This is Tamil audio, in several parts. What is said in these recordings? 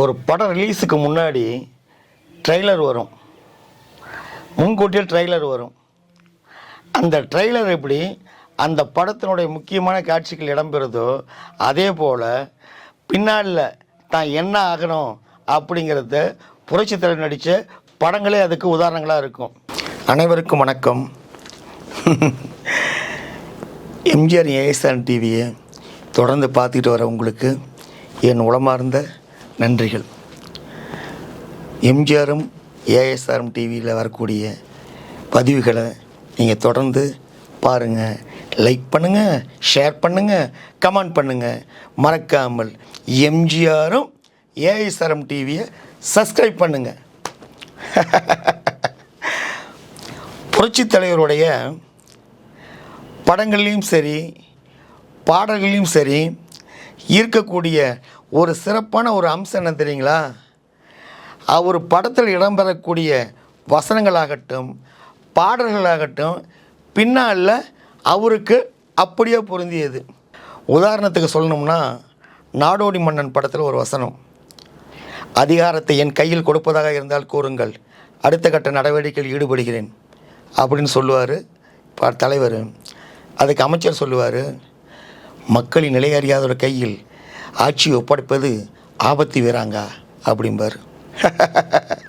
ஒரு படம் ரிலீஸுக்கு முன்னாடி ட்ரெய்லர் வரும். முன்கூட்டியே ட்ரெய்லர் வரும். அந்த ட்ரெய்லர் எப்படி அந்த படத்தினுடைய முக்கியமான காட்சிகள் இடம்பெறுதோ அதே போல் பின்னாளில் தான் என்ன ஆகணும் அப்படிங்கிறத புரட்சித்தலைவர் நடித்த படங்களே அதுக்கு உதாரணங்களாக இருக்கும். அனைவருக்கும் வணக்கம். எம்ஜிஆர் ஏஎஸ்ஆன் டிவியை தொடர்ந்து பார்த்துட்டு வர உங்களுக்கு என் உளமார்ந்த நன்றிகள். எம்ஜிஆரும் ஏஎஸ்ஆரும் டிவியில் வரக்கூடிய பதிவுகளை நீங்கள் தொடர்ந்து பாருங்கள் லைக் பண்ணுங்கள் ஷேர் பண்ணுங்கள் கமெண்ட் பண்ணுங்கள் மறக்காமல் எம்ஜிஆரும் ஏஎஸ்ஆர்எம் டிவியை சப்ஸ்கிரைப் பண்ணுங்கள் புரட்சித் தலைவருடைய படங்கள்லேயும் சரி பாடல்களையும் சரி இருக்கக்கூடிய ஒரு சிறப்பான ஒரு அம்சம் என்ன தெரியுங்களா? அவர் படத்தில் இடம்பெறக்கூடிய வசனங்களாகட்டும் பாடல்களாகட்டும் பின்னால் அவருக்கு அப்படியே பொருந்தியது. உதாரணத்துக்கு சொல்லணும்னா நாடோடி மன்னன் படத்தில் ஒரு வசனம். அதிகாரத்தை என் கையில் கொடுப்பதாக இருந்தால் கூறுங்கள். அடுத்த கட்ட நடவடிக்கையில் ஈடுபடுகிறேன். அப்படின்னு சொல்லுவார் ப- தலைவர். அதுக்கு அமைச்சர் சொல்லுவார் மக்களின் நிலை அறியாதோர் கையில் ஆட்சி ஒப்படைப்பது ஆபத்து வீராங்கா அப்படிம்பார்.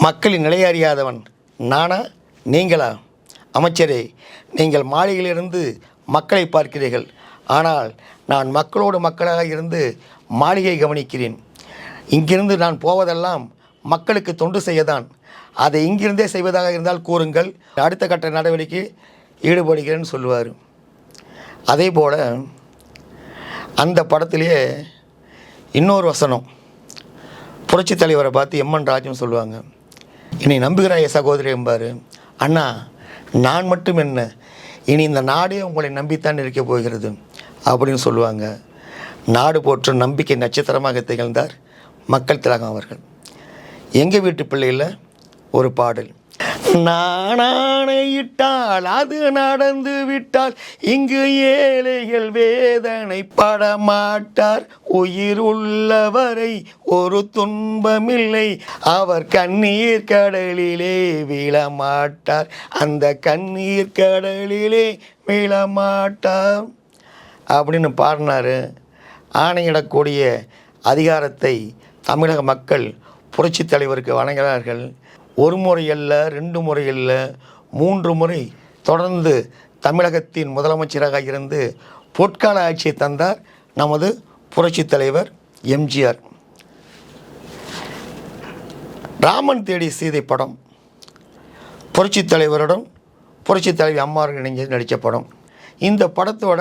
மக்களின் நிலை அறியாதவன் நானா நீங்களா? அமைச்சரே நீங்கள் மாளிகையிலிருந்து மக்களை பார்க்கிறீர்கள். ஆனால் நான் மக்களோடு மக்களாக இருந்து மாளிகை கவனிக்கிறேன். இங்கிருந்து நான் போவதெல்லாம் மக்களுக்கு தொண்டு செய்யதான். அதை இங்கிருந்தே செய்வதாக இருந்தால் கூறுங்கள். அடுத்த கட்ட நடவடிக்கை ஈடுபடுகிறேன்னு சொல்லுவார். அதே போல் அந்த படத்திலேயே இன்னொரு வசனம். புரட்சி தலைவரை பார்த்து எம்என் ராஜுன்னு சொல்லுவாங்க. இனி நம்புகிறாய சகோதரி என்பார். அண்ணா நான் மட்டும் என்ன? இனி இந்த நாடே உங்களை நம்பித்தான் இருக்க போகிறது அப்படின்னு சொல்லுவாங்க. நாடு போற்றும் நம்பிக்கை நட்சத்திரமாக திகழ்ந்தார் மக்கள் திலகம் அவர்கள். எங்கள் வீட்டு பிள்ளையில் ஒரு பாடல். நானானையிட்டால் அது நடந்து விட்டால் இங்கு ஏழைகள் வேதனை படமாட்டார். உயிர் உள்ளவரை ஒரு துன்பமில்லை அவர் கண்ணீர் கடலிலே விழமாட்டார். அந்த கண்ணீர் கடலிலே விழமாட்டார். அப்படின்னு பாடினார். ஆணையிடக்கூடிய அதிகாரத்தை தமிழக மக்கள் புரட்சித் தலைவருக்கு வழங்கினார்கள். ஒரு முறை அல்ல ரெண்டு முறை அல்ல மூன்று முறை தொடர்ந்து தமிழகத்தின் முதலமைச்சராக இருந்து பொற்கால ஆட்சியை தந்தார் நமது புரட்சித் தலைவர் எம்ஜிஆர். ராமன் தேடி சீதை படம் புரட்சித் தலைவருடன் புரட்சித் தலைவி அம்மாவுடன் இணைஞ்சு நடித்த படம். இந்த படத்தோட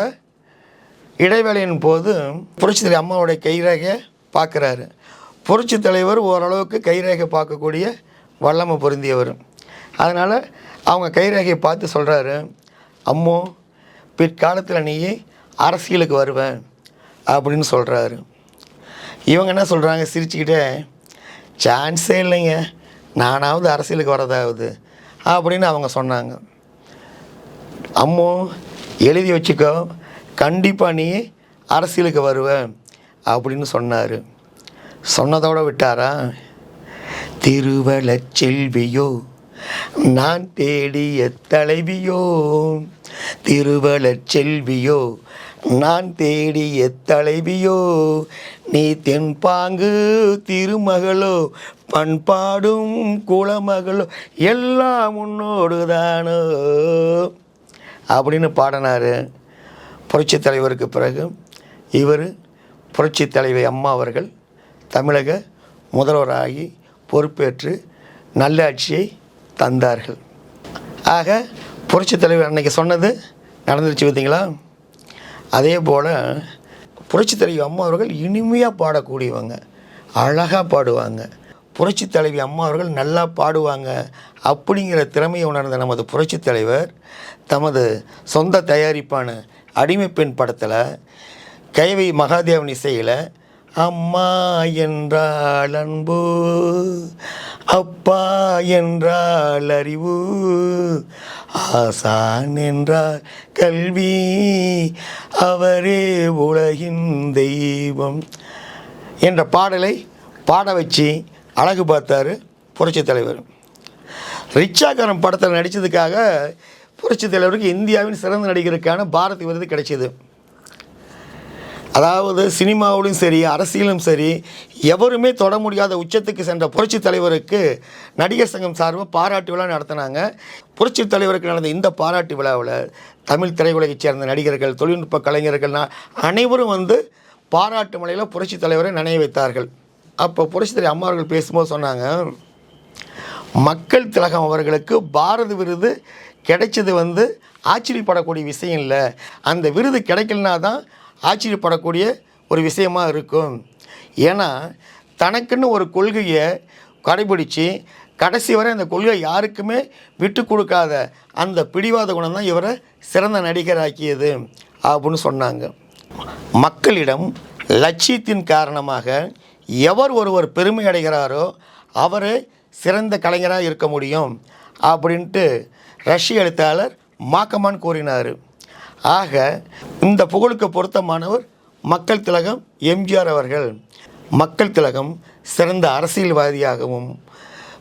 இடைவேளையின் போது புரட்சி தலைவர் அம்மாவுடைய கைரேகை பார்க்குறாரு. புரட்சி தலைவர் ஓரளவுக்கு கைரேகை பார்க்கக்கூடிய வல்லமை பொருந்தியவர். அதனால் அவங்க கைரேகையை பார்த்து சொல்கிறாரு அம்மோ பிற்காலத்தில் நீ அரசியலுக்கு வருவேன் அப்படின்னு சொல்கிறாரு இவங்க என்ன சொல்கிறாங்க சிரிச்சுக்கிட்டே சான்ஸே இல்லைங்க நானாவது அரசியலுக்கு வரதாவது அப்படின்னு அவங்க சொன்னாங்க. அம்மோ எழுதி வச்சுக்கோ கண்டிப்பாக நீ அரசியலுக்கு வருவேன் அப்படின்னு சொன்னார். சொன்னதோட விட்டாரா? திருவளச் செல்வியோ நான் தேடிய தலைவியோ திருவளச் செல்வியோ நான் தேடிய தலைவியோ நீ தென்பாங்கு திருமகளோ பண்பாடும் குலமகளோ எல்லாம் உன்னோடு தானோ. அப்படின்னு பாடினார் புரட்சித் தலைவருக்கு பிறகு. இவர் புரட்சித் தலைவி அம்மா அவர்கள் தமிழக முதல்வராகி பொறுப்பேற்று நல்லாட்சியை தந்தார்கள். ஆக புரட்சி தலைவர் அன்னைக்கு சொன்னது நடந்துருச்சு பார்த்தீங்களா? அதே போல் புரட்சி தலைவி அம்மா அவர்கள் இனிமையாக பாடக்கூடியவங்க அழகாக பாடுவாங்க. புரட்சித் தலைவி அம்மா அவர்கள் நல்லா பாடுவாங்க அப்படிங்கிற திறமையை உணர்ந்த நமது புரட்சித் தலைவர் தமது சொந்த தயாரிப்பான அடிமை பெண் படத்தில் கைவை மகாதேவன் இசையில் அம்மா என்றால் அன்பு அப்பா என்றால் அறிவு ஆசான் என்றால் கல்வி அவரே உலகின் தெய்வம் என்ற பாடலை பாட வச்சு அழகு பார்த்தாரு புரட்சி தலைவர். ரிச்சாகரம் படத்தில் நடித்ததுக்காக புரட்சி தலைவருக்கு இந்தியாவின் சிறந்த நடிகருக்கான பாரதி விருது கிடைச்சிது. அதாவது சினிமாவிலும் சரி அரசியலும் சரி எவருமே தொட முடியாத உச்சத்துக்கு சென்ற புரட்சித் தலைவருக்கு நடிகர் சங்கம் சார்பாக பாராட்டு விழா நடத்தினாங்க. புரட்சி தலைவருக்கு நடந்த இந்த பாராட்டு விழாவில் தமிழ் திரையுலகைச் சேர்ந்த நடிகர்கள் தொழில்நுட்ப கலைஞர்கள்னா அனைவரும் வந்து பாராட்டு மலையில் புரட்சி தலைவரை நினைய வைத்தார்கள். அப்போ புரட்சித் தலைவர் அம்மா அவர்கள் பேசும்போது சொன்னாங்க மக்கள் திலகம் அவர்களுக்கு பாரத விருது கிடைச்சது வந்து ஆச்சரியப்படக்கூடிய விஷயம் இல்லை. அந்த விருது கிடைக்கலனா தான் ஆச்சரியப்படக்கூடிய ஒரு விஷயமாக இருக்கும். ஏன்னா தனக்குன்னு ஒரு கொள்கையை கடைபிடித்து கடைசி வரை அந்த கொள்கை யாருக்குமே விட்டு கொடுக்காத அந்த பிடிவாத குணம் தான் இவரை சிறந்த நடிகராக்கியது அப்படின்னு சொன்னாங்க. மக்களிடம் லட்சியத்தின் காரணமாக எவர் ஒருவர் பெருமை அடைகிறாரோ அவர் சிறந்த கலைஞராக இருக்க முடியும் அப்படின்ட்டு ரஷ்ய எழுத்தாளர் மாக்கமான் கூறினார். ஆக இந்த புகழுக்கு பொருத்தமானவர் மக்கள் திலகம் எம்ஜிஆர் அவர்கள். மக்கள் திலகம் சிறந்த அரசியல்வாதியாகவும்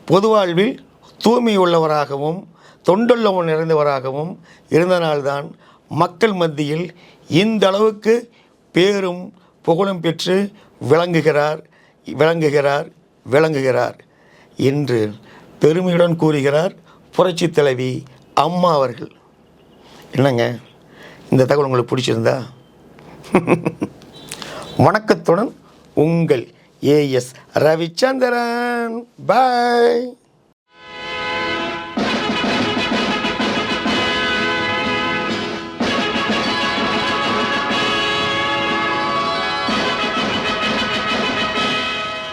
பொதுவாழ்வில் தூய்மை உள்ளவராகவும் தொண்டுள்ளவன் நிறைந்தவராகவும் இருந்தனால்தான் மக்கள் மத்தியில் இந்த அளவுக்கு பேரும் புகழும் பெற்று விளங்குகிறார் விளங்குகிறார் விளங்குகிறார் என்று பெருமையுடன் கூறுகிறார் புரட்சி தலைவி அம்மா அவர்கள். என்னங்க? இந்த தகவல் உங்களுக்கு பிடிச்சிருந்தா? வணக்கத்துடன் உங்கள் ஏஎஸ் ரவிச்சந்திரன். பாய்